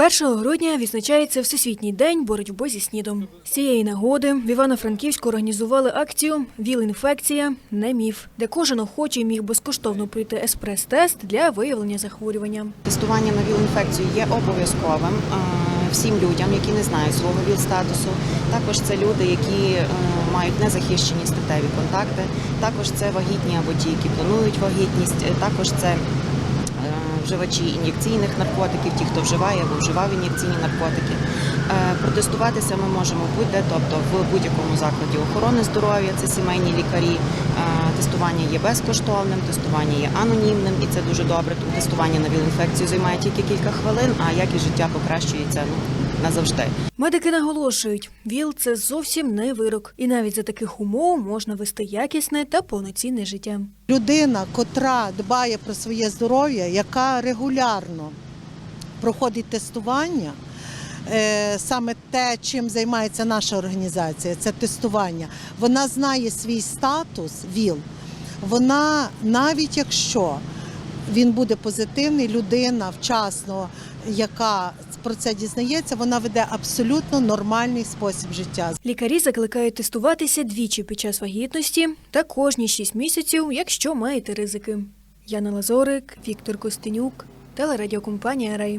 1 грудня відзначається Всесвітній день боротьби зі снідом. З цієї нагоди в Івано-Франківську організували акцію ВІЛ-інфекція не міф, де кожен охочий міг безкоштовно пройти еспрес-тест для виявлення захворювання. Тестування на ВІЛ-інфекцію є обов'язковим е, всім людям, які не знають свого ВІЛ-статусу. Також це люди, які е, мають незахищені статеві контакти. Також це вагітні або ті, які планують вагітність. Е, Також це вживачі ін'єкційних наркотиків, ті, хто вживає або вживав ін'єкційні наркотики. Е, Протестуватися ми можемо будь-де, тобто в будь-якому закладі охорони здоров'я, це сімейні лікарі. Е, Тестування є безкоштовним, тестування є анонімним, і це дуже добре. Тому тестування на ВІЛ-інфекцію займає тільки кілька хвилин, а якість життя покращується ну, назавжди. Медики наголошують, ВІЛ – це зовсім не вирок, і навіть за таких умов можна вести якісне та повноцінне життя. людина, котра дбає про своє здоров'я, яка регулярно проходить тестування. Е, Саме те, чим займається наша організація, це тестування. Вона знає свій статус ВІЛ. Вона, навіть якщо він буде позитивний, людина вчасно, яка про це дізнається, вона веде абсолютно нормальний спосіб життя. Лікарі закликають тестуватися двічі під час вагітності та кожні 6 місяців, якщо маєте ризики. Яна Лазорик, Віктор Костенюк, телерадіокомпанія Рей.